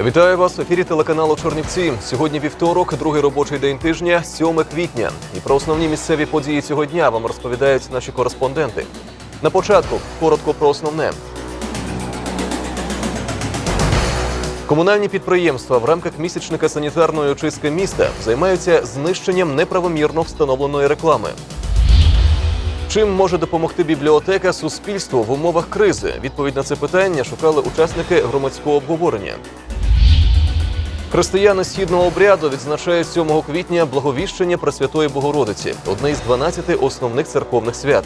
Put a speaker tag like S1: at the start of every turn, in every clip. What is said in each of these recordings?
S1: Вітаю вас в ефірі телеканалу Чорнівці. Сьогодні вівторок, другий робочий день тижня, 7 квітня. І про основні місцеві події цього дня вам розповідають наші кореспонденти. На початку коротко про основне. Комунальні підприємства в рамках місячника санітарної очистки міста займаються знищенням неправомірно встановленої реклами. Чим може допомогти бібліотека суспільству в умовах кризи? Відповідь на це питання шукали учасники громадського обговорення. Християни східного обряду відзначають 7 квітня благовіщення Пресвятої Богородиці, одне із 12 основних церковних свят.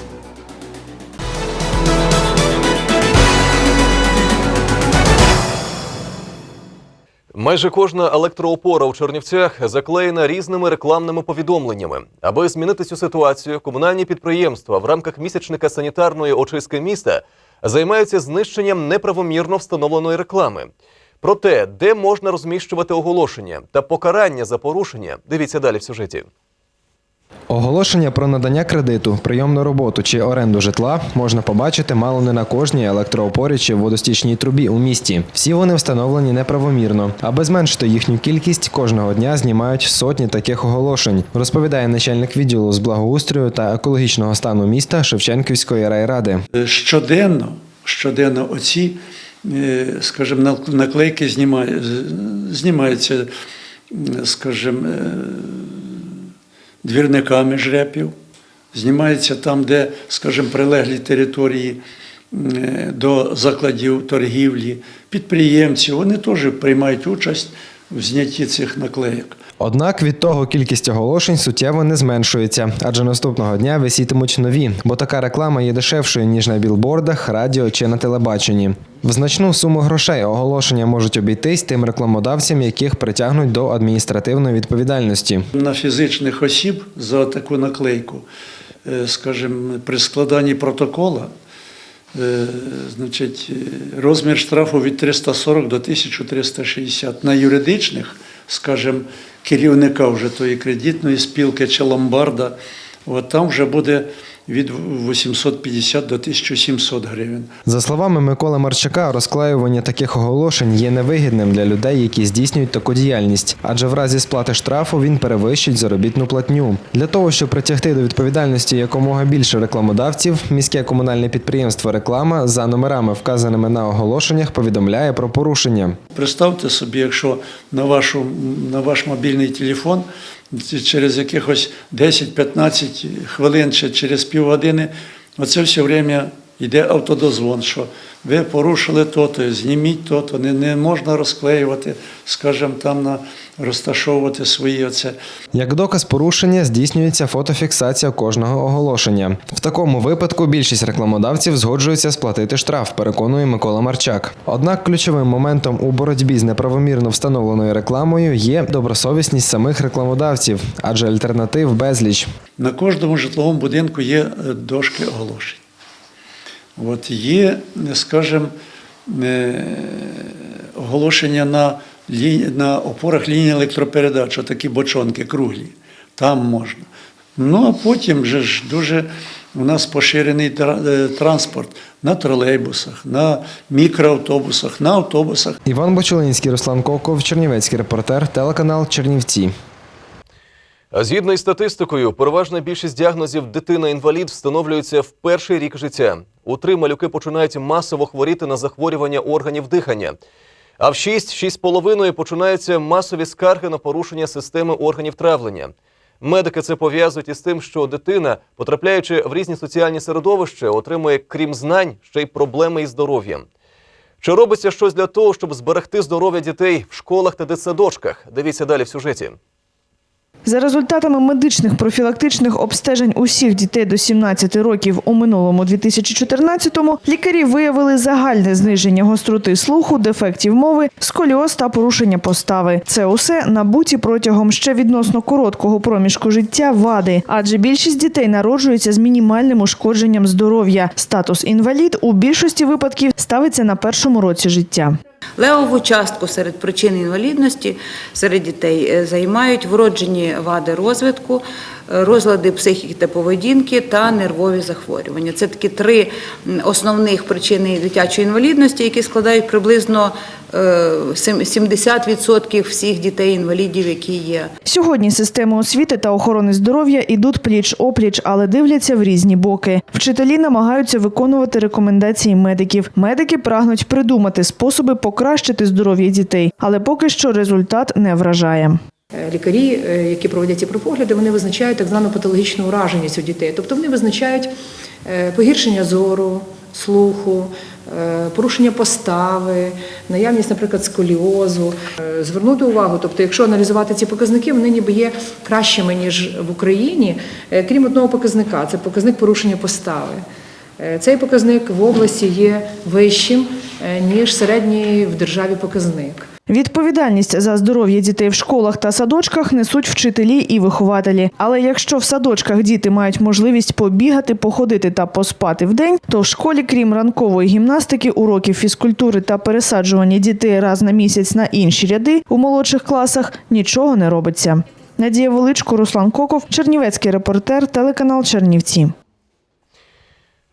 S1: Майже кожна електроопора у Чернівцях заклеєна різними рекламними повідомленнями. Аби змінити цю ситуацію, комунальні підприємства в рамках місячника санітарної очистки міста займаються знищенням неправомірно встановленої реклами. Про те, де можна розміщувати оголошення та покарання за порушення, дивіться далі в сюжеті.
S2: Оголошення про надання кредиту, прийомну роботу чи оренду житла можна побачити мало не на кожній електроопорі чи водостічній трубі у місті. Всі вони встановлені неправомірно. Аби зменшити їхню кількість, кожного дня знімають сотні таких оголошень, розповідає начальник відділу з благоустрою та екологічного стану міста Шевченківської райради.
S3: щоденно, щоденно оці, скажімо, наклейки знімає- знімаються, скажімо, е, двірниками жрепів, знімаються там, де, скажімо, прилеглі території е, до закладів торгівлі, підприємці, вони теж приймають участь в знятті цих наклейок.
S2: Однак від того кількість оголошень суттєво не зменшується, адже наступного дня висітимуть нові, бо така реклама є дешевшою ніж на білбордах, радіо чи на телебаченні. В значну суму грошей оголошення можуть обійтись тим рекламодавцям, яких притягнуть до адміністративної відповідальності.
S3: На фізичних осіб за таку наклейку, е, скажімо, при складанні протокола, е, значить, е, розмір штрафу від 340 до 1360. На юридичних, скажімо, керівника вже тої кредитної спілки чи ломбарда, от там вже буде від 850 до 1700 гривень.
S2: За словами Миколи Марчака, розклеювання таких оголошень є невигідним для людей, які здійснюють таку діяльність, адже в разі сплати штрафу він перевищить заробітну платню. Для того, щоб притягти до відповідальності якомога більше рекламодавців, міське комунальне підприємство реклама за номерами, вказаними на оголошеннях, повідомляє про порушення.
S3: Представте собі, якщо на, вашу, на ваш мобільний телефон через якихось 10-15 хвилин чи через півгодини, оце все время йде автодозвон, що ви порушили то-то, зніміть то-то, не, не можна розклеювати, скажімо, там на розташовувати свої оце.
S2: Як доказ порушення здійснюється фотофіксація кожного оголошення. В такому випадку більшість рекламодавців згоджуються сплатити штраф, переконує Микола Марчак. Однак ключовим моментом у боротьбі з неправомірно встановленою рекламою є добросовісність самих рекламодавців, адже альтернатив безліч.
S3: На кожному житловому будинку є е, дошки оголошень. От є, скажімо, е, оголошення на, лі- на опорах лінії електропередач, такі бочонки круглі. Там можна. Ну, а потім же ж дуже у нас поширений е, транспорт на тролейбусах, на мікроавтобусах, на автобусах.
S2: Іван Бочулинський, Руслан Коков, Чернівецький репортер, телеканал Чернівці.
S1: Згідно із статистикою, переважна більшість діагнозів дитина-інвалід встановлюється в перший рік життя. У три малюки починають масово хворіти на захворювання органів дихання. А в 6-6,5 починаються масові скарги на порушення системи органів травлення. Медики це пов'язують із тим, що дитина, потрапляючи в різні соціальні середовища, отримує, крім знань, ще й проблеми із здоров'ям. Чи робиться щось для того, щоб зберегти здоров'я дітей в школах та дитсадочках? Дивіться далі в сюжеті.
S4: За результатами медичних профілактичних обстежень усіх дітей до 17 років у минулому 2014-му лікарі виявили загальне зниження гостроти слуху, дефектів мови, сколіоз та порушення постави. Це усе набуті протягом ще відносно короткого проміжку життя вади, адже більшість дітей народжуються з мінімальним ушкодженням здоров'я. Статус інвалід у більшості випадків ставиться на першому році життя.
S5: Левову частку серед причин інвалідності серед дітей е, займають вроджені вади розвитку, розлади психіки та поведінки та нервові захворювання. Це такі три основних причини дитячої інвалідності, які складають приблизно е, сем- 70% всіх дітей-інвалідів, які є.
S4: Сьогодні системи освіти та охорони здоров'я ідуть пліч-опліч, але дивляться в різні боки. Вчителі намагаються виконувати рекомендації медиків. Медики прагнуть придумати способи покращити здоров'я дітей, але поки що результат не вражає.
S6: Е, Лікарі, е, які проводять ці пропогляди, вони визначають так звану патологічну ураженість у дітей. Тобто вони визначають е, погіршення зору, слуху, порушення постави, наявність, наприклад, сколіозу. Звернути увагу, тобто, якщо аналізувати ці показники, вони ніби є кращими ніж в Україні, крім одного показника це показник порушення постави. Цей показник в області є вищим ніж середній в державі показник.
S4: Відповідальність за здоров'я дітей в школах та садочках несуть вчителі і вихователі. Але якщо в садочках діти мають можливість побігати, походити та поспати вдень, то в школі, крім ранкової гімнастики, уроків фізкультури та пересаджування дітей раз на місяць на інші ряди у молодших класах нічого не робиться. Надія Величко, Руслан Коков, Чернівецький репортер, телеканал Чернівці.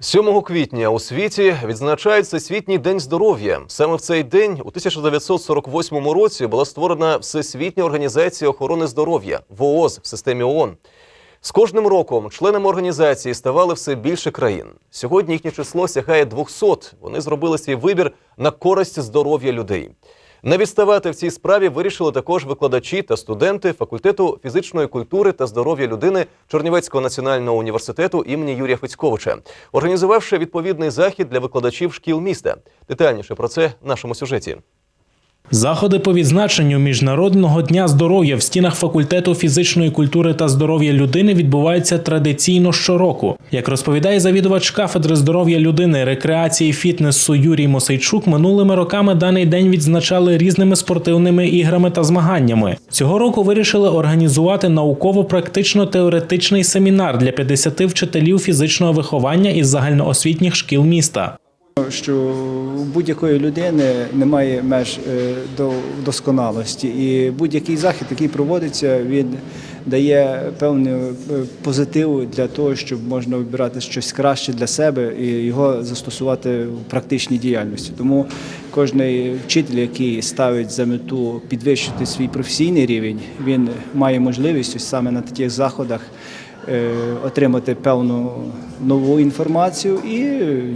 S1: 7 квітня у світі відзначають Всесвітній день здоров'я. Саме в цей день, у 1948 році, була створена Всесвітня організація охорони здоров'я ВООЗ в системі ООН. З кожним роком членами організації ставали все більше країн. Сьогодні їхнє число сягає 200. Вони зробили свій вибір на користь здоров'я людей. Не відставати в цій справі вирішили також викладачі та студенти факультету фізичної культури та здоров'я людини Чернівецького національного університету імені Юрія Фицьковича, організувавши відповідний захід для викладачів шкіл міста. Детальніше про це в нашому сюжеті.
S7: Заходи по відзначенню Міжнародного дня здоров'я в стінах факультету фізичної культури та здоров'я людини відбуваються традиційно щороку. Як розповідає завідувач кафедри здоров'я людини, рекреації фітнесу Юрій Мосейчук, минулими роками даний день відзначали різними спортивними іграми та змаганнями. Цього року вирішили організувати науково-практично-теоретичний семінар для 50 вчителів фізичного виховання із загальноосвітніх шкіл міста.
S8: Що у будь-якої людини немає меж е, до досконалості, і будь-який захід, який проводиться, він дає певний е, позитив для того, щоб можна вибирати щось краще для себе і його застосувати в практичній діяльності. Тому кожен вчитель, який ставить за мету підвищити свій професійний рівень, він має можливість ось саме на таких заходах отримати певну нову інформацію і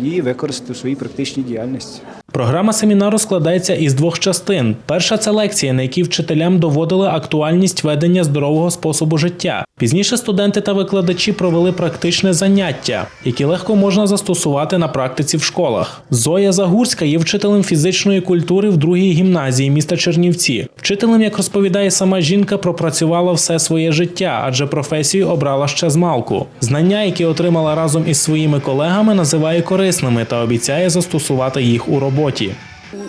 S8: її використати в своїй практичній діяльності.
S7: Програма семінару складається із двох частин. Перша це лекція, на якій вчителям доводили актуальність ведення здорового способу життя. Пізніше студенти та викладачі провели практичне заняття, які легко можна застосувати на практиці в школах. Зоя Загурська є вчителем фізичної культури в другій гімназії міста Чернівці. Вчителем, як розповідає сама жінка, пропрацювала все своє життя, адже професію обрала ще з малку. Знання, які отримала разом із своїми колегами, називає корисними та обіцяє застосувати їх у роботі.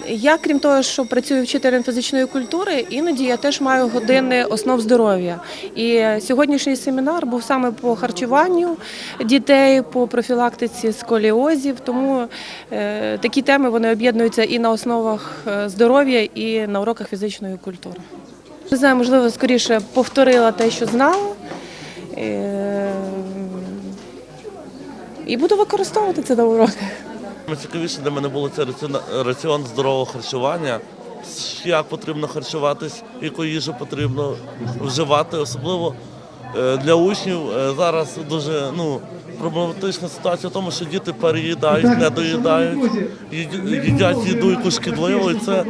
S9: Я, крім того, що працюю вчителем фізичної культури, іноді я теж маю години основ здоров'я. І сьогоднішній семінар був саме по харчуванню дітей, по профілактиці сколіозів. Тому е, такі теми вони об'єднуються і на основах е, здоров'я, і на уроках фізичної культури. Не знаю, можливо, скоріше повторила те, що знала. Е, і буду використовувати це на уроках.
S10: Найцікавіше для мене було це раціон здорового харчування. Як потрібно харчуватись, яку їжу потрібно вживати, особливо е, для учнів е, зараз дуже ну, проблематична ситуація в тому, що діти переїдають, не доїдають, їдять їду, яку шкідливу, і це е,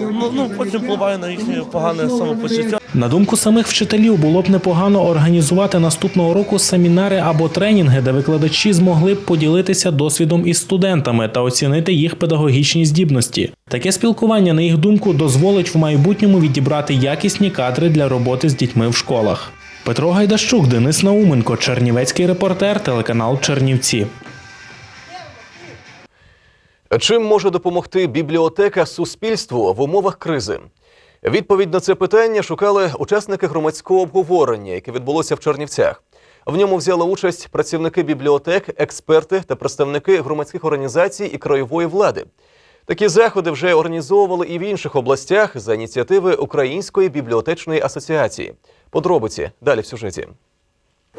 S10: ну, ну, потім впливає на їхнє погане самопочуття.
S7: На думку самих вчителів, було б непогано організувати наступного року семінари або тренінги, де викладачі змогли б поділитися досвідом із студентами та оцінити їх педагогічні здібності. Таке спілкування, на їх думку, дозволить в майбутньому відібрати якісні кадри для роботи з дітьми в школах. Петро Гайдащук, Денис Науменко, Чернівецький репортер, телеканал Чернівці.
S1: Чим може допомогти бібліотека суспільству в умовах кризи? Відповідь на це питання шукали учасники громадського обговорення, яке відбулося в Чернівцях. В ньому взяли участь працівники бібліотек, експерти та представники громадських організацій і краєвої влади. Такі заходи вже організовували і в інших областях за ініціативи Української бібліотечної асоціації. Подробиці далі в сюжеті.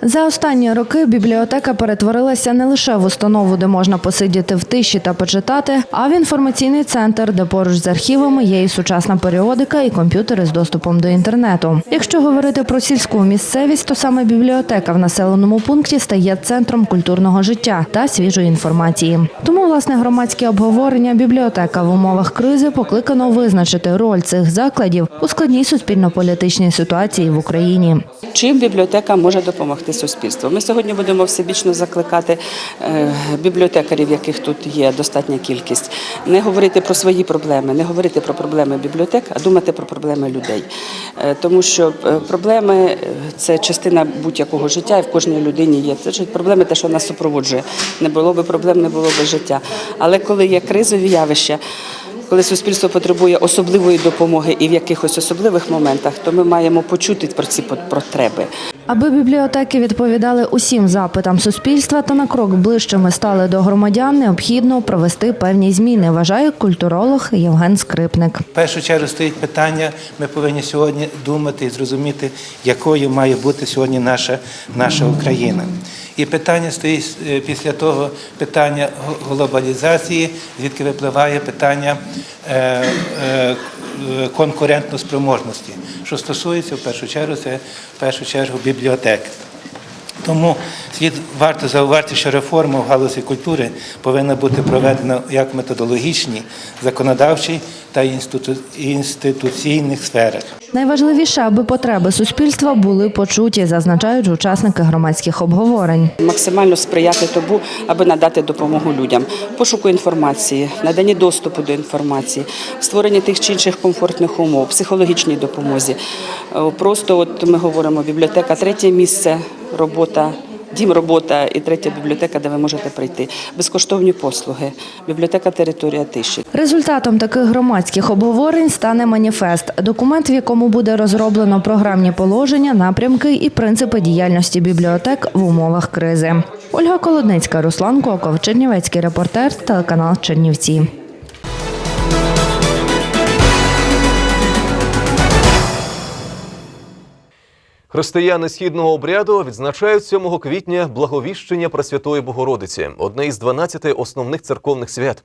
S11: За останні роки бібліотека перетворилася не лише в установу, де можна посидіти в тиші та почитати, а в інформаційний центр, де поруч з архівами є і сучасна періодика, і комп'ютери з доступом до інтернету. Якщо говорити про сільську місцевість, то саме бібліотека в населеному пункті стає центром культурного життя та свіжої інформації. Тому власне громадське обговорення бібліотека в умовах кризи покликано визначити роль цих закладів у складній суспільно-політичній ситуації в Україні.
S12: Чим бібліотека може допомогти суспільству? Ми сьогодні будемо всебічно закликати е, бібліотекарів, яких тут є достатня кількість, не говорити про свої проблеми, не говорити про проблеми бібліотек, а думати про проблеми людей. Е, Тому що е, проблеми це частина будь-якого життя, і в кожній людині є. Це проблеми, те, що нас супроводжує. Не було би проблем, не було би життя. Але коли є кризові явища. Коли суспільство потребує особливої допомоги і в якихось особливих моментах, то ми маємо почути про ці потреби.
S11: Аби бібліотеки відповідали усім запитам суспільства та на крок ближчими стали до громадян, необхідно провести певні зміни, вважає культуролог Євген Скрипник.
S13: В першу чергу стоїть питання, ми повинні сьогодні думати і зрозуміти, якою має бути сьогодні наша, наша Україна. І питання стоїть е, після того питання глобалізації, звідки випливає питання е, е, конкурентноспроможності, що стосується в першу чергу, це в першу чергу бібліотек. Тому слід варто зауважити, що реформа в галузі культури повинна бути проведена як в методологічній, законодавчій та інститу- інституційних сферах.
S11: Найважливіше, аби потреби суспільства були почуті, зазначають учасники громадських обговорень.
S12: Максимально сприяти тому, аби надати допомогу людям, пошуку інформації, наданні доступу до інформації, створенні тих чи інших комфортних умов, психологічній допомозі. Е, Просто от ми говоримо, бібліотека третє місце, робота. Дім, робота і третя бібліотека, де ви можете прийти. Безкоштовні послуги, бібліотека територія тиші.
S11: Результатом таких громадських обговорень стане маніфест, документ, в якому буде розроблено програмні положення, напрямки і принципи діяльності бібліотек в умовах кризи. Ольга Колодницька, Руслан Коков, Чернівецький репортер, телеканал Чернівці.
S1: Християни східного обряду відзначають 7 квітня благовіщення Пресвятої Богородиці, одне із 12 основних церковних свят.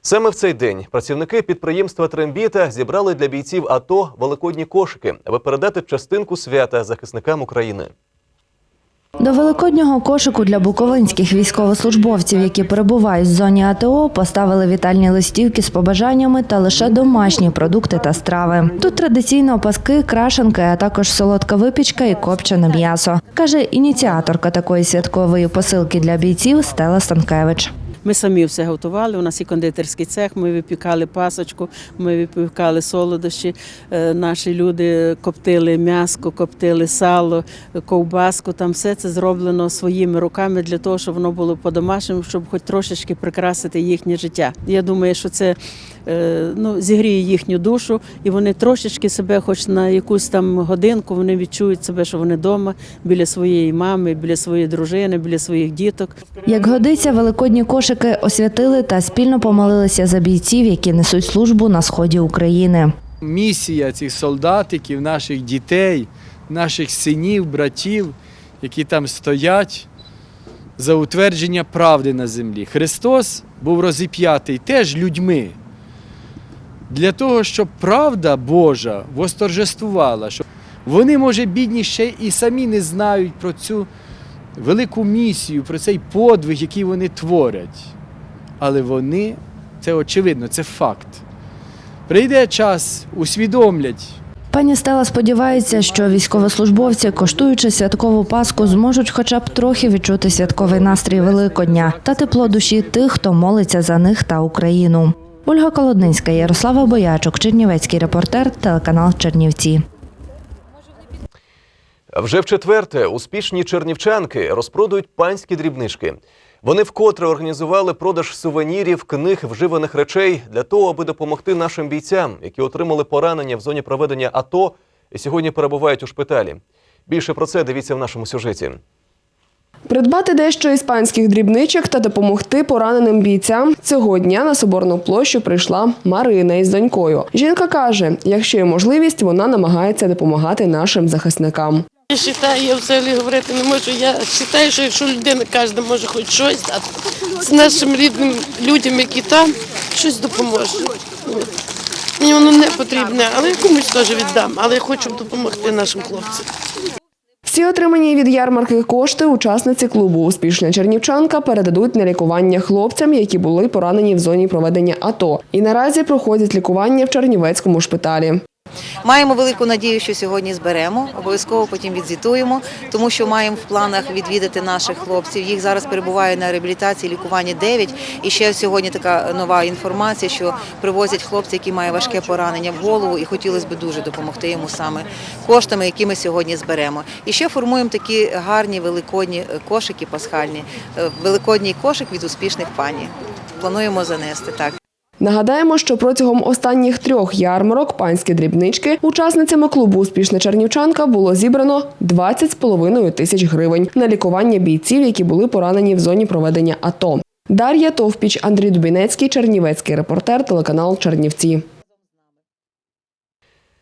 S1: Саме в цей день працівники підприємства Трембіта зібрали для бійців АТО великодні кошики, аби передати частинку свята захисникам України.
S11: До великоднього кошику для буковинських військовослужбовців, які перебувають в зоні АТО, поставили вітальні листівки з побажаннями та лише домашні продукти та страви. Тут традиційно паски, крашенки, а також солодка випічка і копчене м'ясо, каже ініціаторка такої святкової посилки для бійців Стела Станкевич.
S14: Ми самі все готували. У нас і кондитерський цех. Ми випікали пасочку, ми випікали солодощі. Е, Наші люди коптили м'яско, коптили сало, ковбаску. Там все це зроблено своїми руками для того, щоб воно було по-домашньому, щоб хоч трошечки прикрасити їхнє життя. Я думаю, що це ну, зігріє їхню душу, і вони трошечки себе, хоч на якусь там годинку, вони відчують себе, що вони вдома біля своєї мами, біля своєї дружини, біля своїх діток.
S11: Як годиться, великодні кошики освятили та спільно помолилися за бійців, які несуть службу на сході України.
S15: місія цих солдатиків, наших дітей, наших синів, братів, які там стоять за утвердження правди на землі. Христос був розіп'ятий теж людьми. Для того, щоб правда Божа восторжествувала, щоб вони, може, бідні ще і самі не знають про цю велику місію, про цей подвиг, який вони творять. Але вони, це очевидно, це факт. Прийде час, усвідомлять.
S11: Пані Стела сподівається, що військовослужбовці, коштуючи святкову паску, зможуть хоча б трохи відчути святковий настрій Великодня та тепло душі тих, хто молиться за них та Україну. Ольга Колодницька, Ярослава Боячок, Чернівецький репортер, телеканал Чернівці.
S1: Вже в четверте успішні чернівчанки розпродують панські дрібнички. Вони вкотре організували продаж сувенірів, книг, вживаних речей для того, аби допомогти нашим бійцям, які отримали поранення в зоні проведення АТО і сьогодні перебувають у шпиталі. Більше про це дивіться в нашому сюжеті.
S16: Придбати дещо іспанських дрібничок та допомогти пораненим бійцям цього дня на соборну площу прийшла Марина із донькою. Жінка каже, якщо є можливість, вона намагається допомагати нашим захисникам.
S9: Я вважаю, я взагалі говорити не можу. Я вважаю, що якщо людина кожна може хоч щось дати, з нашим рідним людям, які там, щось допоможе. Мені воно не потрібне, але комусь теж віддам. Але я хочу допомогти нашим хлопцям.
S16: Всі отримані від ярмарки кошти учасниці клубу Успішна Чернівчанка передадуть на лікування хлопцям, які були поранені в зоні проведення АТО. І наразі проходять лікування в Чернівецькому шпиталі.
S17: Маємо велику надію, що сьогодні зберемо. Обов'язково потім відзвітуємо, тому що маємо в планах відвідати наших хлопців. Їх зараз перебуває на реабілітації, лікуванні 9. І ще сьогодні така нова інформація, що привозять хлопця, який має важке поранення в голову, і хотілося б дуже допомогти йому саме коштами, які ми сьогодні зберемо. І ще формуємо такі гарні великодні кошики пасхальні. Е, Великодній кошик від успішних пані. Плануємо занести так.
S16: Нагадаємо, що протягом останніх трьох ярмарок панські дрібнички учасницями клубу Успішна Чернівчанка було зібрано 20,5 тисяч гривень на лікування бійців, які були поранені в зоні проведення АТО. Дар'я Товпіч, Андрій Дубінецький, Чернівецький репортер, телеканал Чернівці.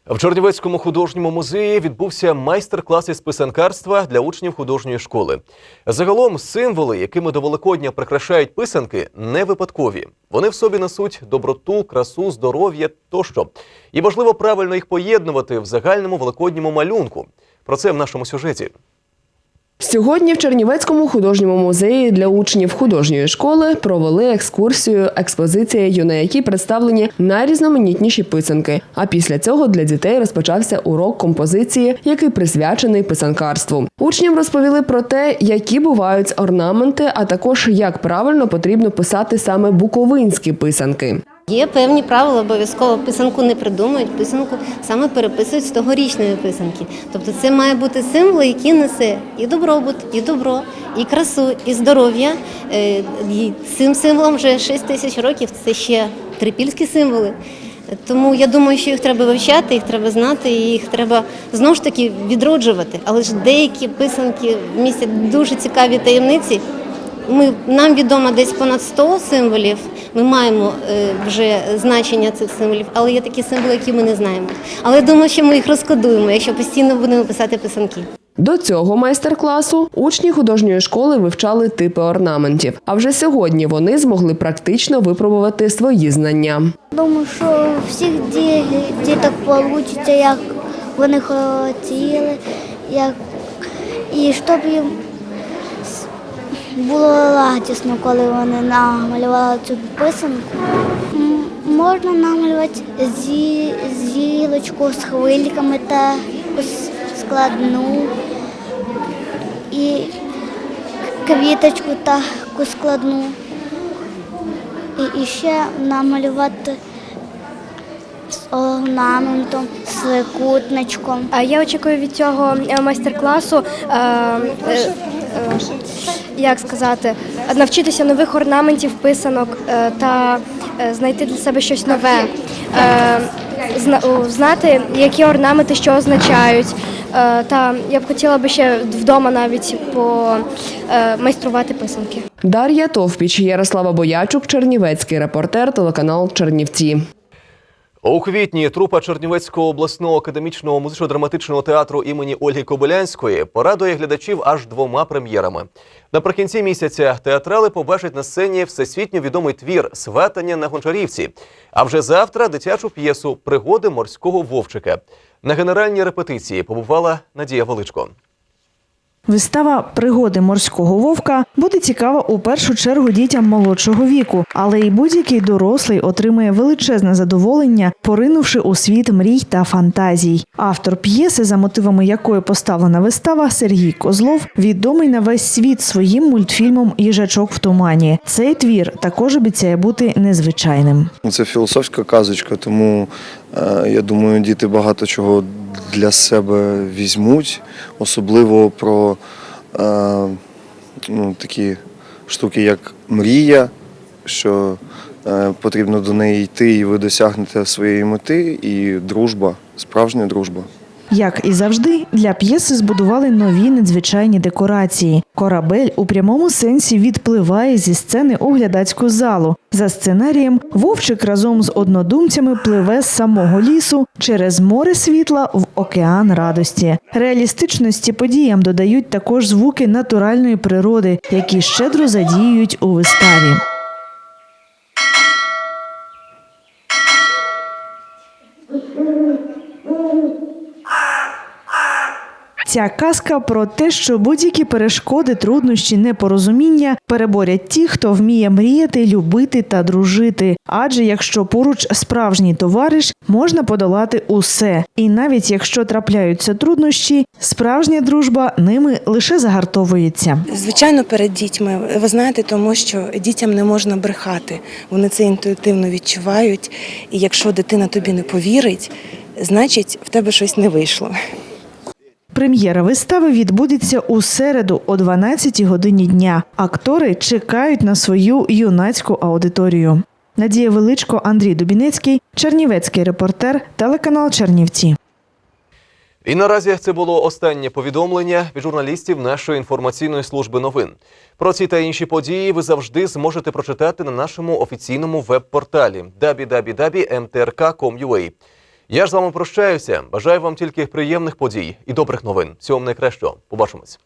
S1: В Чернівецькому художньому музеї відбувся майстер-клас із писанкарства для учнів художньої школи. Загалом символи, якими до Великодня прикрашають писанки, не випадкові. Вони в собі несуть доброту, красу, здоров'я тощо. І важливо правильно їх поєднувати в загальному великодньому малюнку. Про це в нашому сюжеті.
S16: Сьогодні в Чернівецькому художньому музеї для учнів художньої школи провели екскурсію експозицією, на якій представлені найрізноманітніші писанки. А після цього для дітей розпочався урок композиції, який присвячений писанкарству. Учням розповіли про те, які бувають орнаменти, а також як правильно потрібно писати саме буковинські писанки.
S18: Є певні правила, обов'язково писанку не придумують, писанку саме переписують з тогорічної писанки. Тобто це має бути символ, який несе і добробут, і добро, і красу, і здоров'я. Е, і Цим символом вже 6 тисяч років це ще трипільські символи. Тому я думаю, що їх треба вивчати, їх треба знати, і їх треба знову ж таки відроджувати. Але ж деякі писанки містять дуже цікаві таємниці. Ми нам відомо десь понад 100 символів. Ми маємо е, вже значення цих символів, але є такі символи, які ми не знаємо. Але думаю, що ми їх розкодуємо, якщо постійно будемо писати писанки.
S16: До цього майстер-класу учні художньої школи вивчали типи орнаментів. А вже сьогодні вони змогли практично випробувати свої знання.
S19: Думаю, що всіх діток вийде, як вони хотіли, як... і щоб їм було радісно, коли вони намалювали цю писанку. Можна намалювати зі... зілочку з хвильками та складну і квіточку таку складну. І, ще намалювати з орнаментом, з трикутничком.
S20: Я очікую від цього е, майстер-класу, е, е, як сказати, навчитися нових орнаментів, писанок е, та е, знайти для себе щось нове, Е, знати, які орнаменти що означають. Е, Та я б хотіла би ще вдома навіть помайструвати писанки.
S16: Дар'я Товпіч, Ярослава Боячук, Чернівецький репортер, телеканал Чернівці.
S1: У квітні трупа Чернівецького обласного академічного музично-драматичного театру імені Ольги Кобилянської порадує глядачів аж двома прем'єрами. Наприкінці місяця театрали побачать на сцені всесвітньо відомий твір Сватання на гончарівці. А вже завтра дитячу п'єсу Пригоди морського вовчика. На генеральній репетиції побувала Надія Величко.
S4: Вистава Пригоди морського вовка буде цікава у першу чергу дітям молодшого віку, але й будь-який дорослий отримає величезне задоволення, поринувши у світ мрій та фантазій. Автор п'єси, за мотивами якої поставлена вистава, Сергій Козлов, відомий на весь світ своїм мультфільмом Їжачок в тумані. Цей твір також обіцяє бути незвичайним.
S21: Це філософська казочка, тому е, я думаю, діти багато чого для себе візьмуть, особливо про е, ну, такі штуки, як мрія, що е, потрібно до неї йти, і ви досягнете своєї мети, і дружба, справжня дружба.
S4: Як і завжди, для п'єси збудували нові надзвичайні декорації. Корабель у прямому сенсі відпливає зі сцени у глядацьку залу. За сценарієм, Вовчик разом з однодумцями пливе з самого лісу через море світла в океан радості. Реалістичності подіям додають також звуки натуральної природи, які щедро задіюють у виставі. Ця казка про те, що будь-які перешкоди, труднощі, непорозуміння переборять ті, хто вміє мріяти, любити та дружити. Адже якщо поруч справжній товариш, можна подолати усе. І навіть якщо трапляються труднощі, справжня дружба ними лише загартовується.
S22: Звичайно, перед дітьми. Ви знаєте, тому що дітям не можна брехати. Вони це інтуїтивно відчувають. І якщо дитина тобі не повірить, значить в тебе щось не вийшло.
S4: Прем'єра вистави відбудеться у середу о 12 годині дня. Актори чекають на свою юнацьку аудиторію. Надія Величко, Андрій Дубінецький, Чернівецький репортер, телеканал Чернівці.
S1: І наразі це було останнє повідомлення від журналістів нашої інформаційної служби новин. Про ці та інші події ви завжди зможете прочитати на нашому офіційному веб-порталі www.mtrk.com.ua. Я ж з вами прощаюся. Бажаю вам тільки приємних подій і добрих новин. Всього вам найкращого. Побачимось.